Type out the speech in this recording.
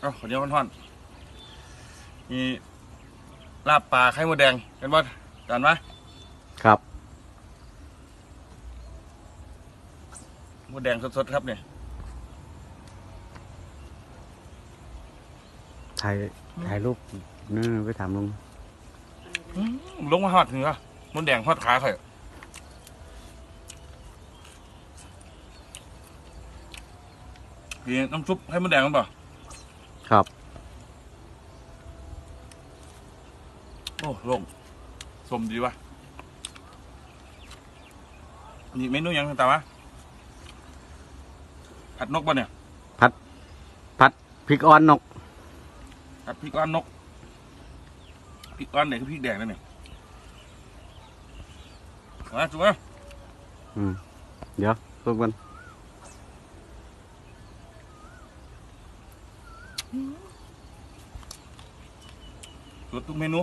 เอ้าขอเดียวท่อนๆมีลาบปลาไข่มดแดงเห็นบ่จานไหมครับมดแดงสดๆครับเนี่ยถ่ายถ่ายรูปนี่ไปถามลุงอื้อลงมาหอดถึงอะมดแดงหอดขาข่อยพี่น้ำซุปไข่มดแดงมันป่ะ ครับ โอ้ลงสมดีวะนี่เมนูหยังตามวะผัดนกป่ะเนี่ยพริกอ่อนนกผัดพริกอ้อนนกพริกอ้อนเนี่ยคือพริกแดงนั่นเนี่ยมาจุ๊บมาอืมเดี๋ยวรูปกัน จุดทุกเมนู